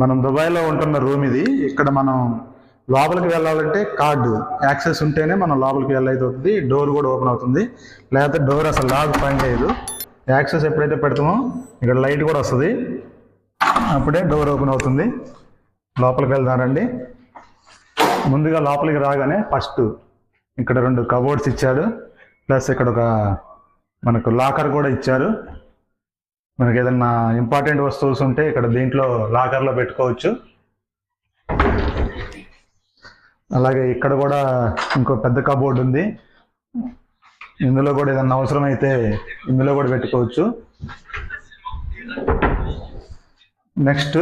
మనం దుబాయ్లో ఉంటున్న రూమ్ ఇది. ఇక్కడ మనం లోపలికి వెళ్ళాలంటే కార్డు యాక్సెస్ ఉంటేనే మనం లోపలికి వెళ్ళైతుంది డోర్ కూడా ఓపెన్ అవుతుంది. లేకపోతే డోర్ అసలు లాక్ పాయింట్ అయ్యదు యాక్సెస్ ఎప్పుడైతే పెడతామో ఇక్కడ లైట్ కూడా వస్తుంది. అప్పుడే డోర్ ఓపెన్ అవుతుంది. లోపలికి వెళ్దారండి ముందుగా లోపలికి రాగానే ఫస్ట్ ఇక్కడ రెండు కబోర్డ్స్ ఇచ్చాడు. ప్లస్ ఇక్కడ ఒక మనకు లాకర్ కూడా ఇచ్చారు. మనకి ఏదన్నా ఇంపార్టెంట్ వస్తువులు ఉంటే ఇక్కడ దీంట్లో లాకర్లో పెట్టుకోవచ్చు. అలాగే ఇక్కడ కూడా ఇంకో పెద్ద కబోర్డ్ ఉంది. ఇందులో కూడా ఏదన్నా అవసరమైతే ఇందులో కూడా పెట్టుకోవచ్చు. నెక్స్ట్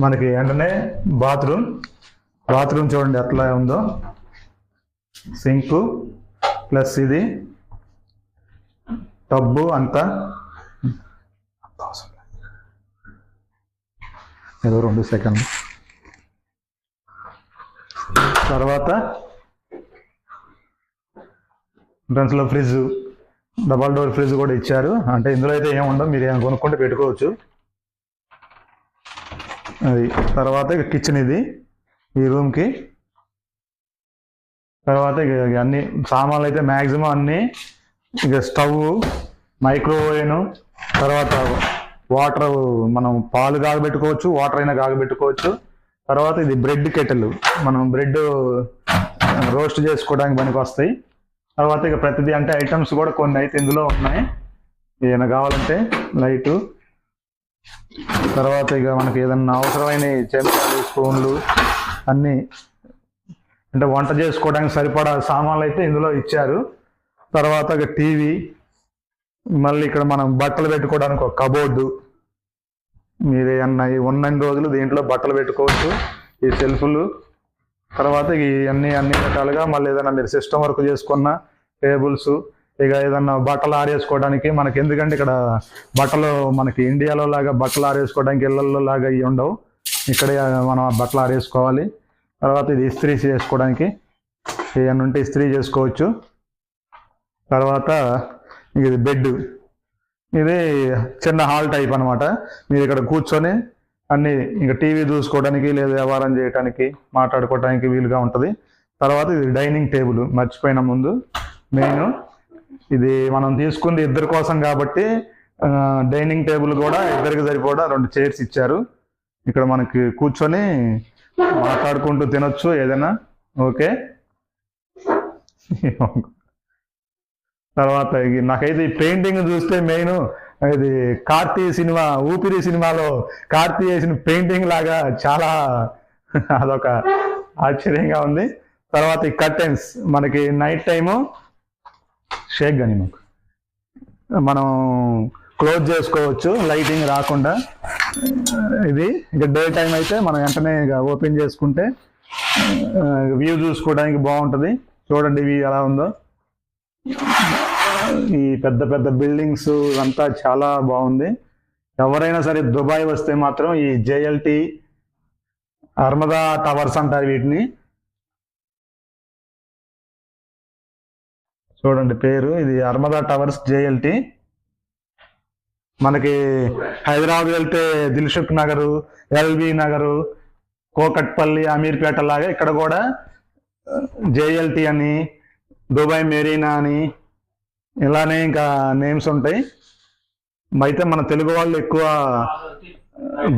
మనకి వెంటనే బాత్రూమ్. బాత్రూమ్ చూడండి ఎట్లా ఉందో. సింకు ప్లస్ ఇది. టబ్బు అంతా అవసరం లేదు. ఏదో రెండు సెకండ్లు. తర్వాత ఎంట్రన్స్లో ఫ్రిడ్జ్ డబల్ డోర్ ఫ్రిడ్జ్ కూడా ఇచ్చారు. అంటే ఇందులో అయితే ఏం మీరు ఏం కొనుక్కుంటే పెట్టుకోవచ్చు. అది తర్వాత ఇక కిచెన్ ఇది ఈ రూమ్కి తర్వాత ఇక ఇక అన్ని సామాన్లు అయితే మ్యాక్సిమం అన్ని ఇక స్టవ్ మైక్రోవేవ్ తర్వాత వాటర్ మనం పాలు కాగబెట్టుకోవచ్చు వాటర్ అయినా కాగబెట్టుకోవచ్చు. తర్వాత ఇది బ్రెడ్ కెటల్. మనం బ్రెడ్ రోస్ట్ చేసుకోవడానికి పనికి వస్తాయి తర్వాత ఇక ప్రతిదీ అంటే ఐటమ్స్ కూడా కొన్ని అయితే ఇందులో ఉన్నాయి. ఏమైనా కావాలంటే లైటు. తర్వాత ఇక మనకి ఏదన్నా అవసరమైన చెంచాలు స్పూన్లు అన్నీ అంటే వంట చేసుకోవడానికి సరిపడా సామాన్లు అయితే ఇందులో ఇచ్చారు. తర్వాత ఇక టీవీ మళ్ళీ ఇక్కడ మనం బట్టలు పెట్టుకోవడానికి ఒక కబోర్డు. మీరు ఏమన్నా ఉన్నన్ని రోజులు దీంట్లో బట్టలు పెట్టుకోవచ్చు ఈ సెల్ఫ్లు. తర్వాత ఈ అన్ని అన్ని రకాలుగా మళ్ళీ ఏదైనా మీరు సిస్టమ్ వర్క్ చేసుకున్న టేబుల్స్ ఇక ఏదన్నా బట్టలు ఆరేసుకోవడానికి మనకి ఎందుకంటే ఇక్కడ బట్టలు మనకి ఇండియాలో లాగా బట్టలు ఆరేసుకోవడానికి ఇళ్ళల్లో లాగా ఇవి ఉండవు. ఇక్కడే మనం ఆ బట్టలు ఆరేసుకోవాలి. తర్వాత ఇది ఇస్త్రీ చేసుకోవడానికి. ఏమన్నా ఉంటే ఇస్త్రీ చేసుకోవచ్చు. తర్వాత ఇది బెడ్ ఇది చిన్న హాల్ టైప్ అనమాట మీరు ఇక్కడ కూర్చొని అన్ని ఇంకా టీవీ చూసుకోవడానికి లేదా వ్యవహారం చేయడానికి మాట్లాడుకోవడానికి వీలుగా ఉంటుంది. తర్వాత ఇది డైనింగ్ టేబుల్ మర్చిపోయిన ముందు మెయిన్ ఇది మనం తీసుకుంది ఇద్దరి కోసం కాబట్టి డైనింగ్ టేబుల్ కూడా ఇద్దరికి సరిపోడా రెండు చైర్స్ ఇచ్చారు. ఇక్కడ మనకి కూర్చొని మాట్లాడుకుంటూ తినొచ్చు ఏదైనా. ఓకే? తర్వాత నాకైతే ఈ పెయింటింగ్ చూస్తే మెయిన్ ఇది కార్తీ సినిమా ఊపిరి సినిమాలో కార్తీ వేసిన పెయింటింగ్ లాగా చాలా అదొక ఆశ్చర్యంగా ఉంది. తర్వాత ఈ కర్టెన్స్ మనకి నైట్ టైము షేక్ కానీ మాకు. మనం క్లోజ్ చేసుకోవచ్చు లైటింగ్ రాకుండా. ఇది ఇక డే టైం అయితే మనం వెంటనే ఇక ఓపెన్ చేసుకుంటే వ్యూ చూసుకోవడానికి బాగుంటుంది. చూడండి వ్యూ ఎలా ఉందో. ఈ పెద్ద పెద్ద బిల్డింగ్స్ అంతా చాలా బాగుంది. ఎవరైనా సరే దుబాయ్ వస్తే మాత్రం ఈ జేఎల్టీ అర్మదా టవర్స్ అంటారు వీటిని. చూడండి పేరు ఇది అర్మదా టవర్స్ జేఎల్టీ. మనకి హైదరాబాద్ వెళ్తే దిల్షుక్ నగరు ఎల్బీ నగరు కోకట్పల్లి అమీర్పేట లాగా ఇక్కడ కూడా జేఎల్టీ అని దుబాయ్ మెరీనా అని ఇలానే ఇంకా నేమ్స్ ఉంటాయి. అయితే మన తెలుగు వాళ్ళు ఎక్కువ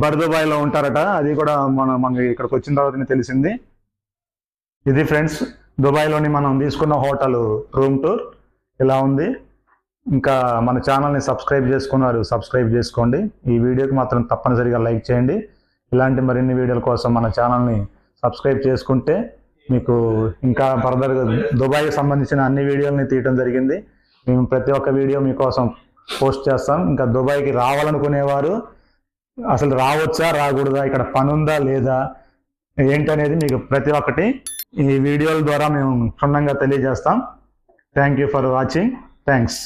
బర్దుబాయ్లో ఉంటారట. అది కూడా మన మనకి ఇక్కడికి వచ్చిన తర్వాతనే తెలిసింది. ఇది ఫ్రెండ్స్ దుబాయ్లోని మనం తీసుకున్న హోటల్ రూమ్ టూర్. ఇలా ఉంది. ఇంకా మన ఛానల్ని సబ్స్క్రైబ్ చేసుకున్నారు సబ్స్క్రైబ్ చేసుకోండి. ఈ వీడియోకి మాత్రం తప్పనిసరిగా లైక్ చేయండి. ఇలాంటి మరిన్ని వీడియోల కోసం మన ఛానల్ని సబ్స్క్రైబ్ చేసుకుంటే మీకు ఇంకా ఫర్దర్ దుబాయ్కి సంబంధించిన అన్ని వీడియోలని తీయటం జరిగింది. మేము ప్రతి ఒక్క వీడియో మీకోసం పోస్ట్ చేస్తాం. ఇంకా దుబాయ్కి రావాలనుకునేవారు అసలు రావచ్చా రాకూడదా ఇక్కడ పని ఉందా లేదా ఏంటనేది మీకు ప్రతి ఒక్కటి ఈ వీడియోల ద్వారా మేము క్షుణ్ణంగా తెలియజేస్తాం. Thank you for watching thanks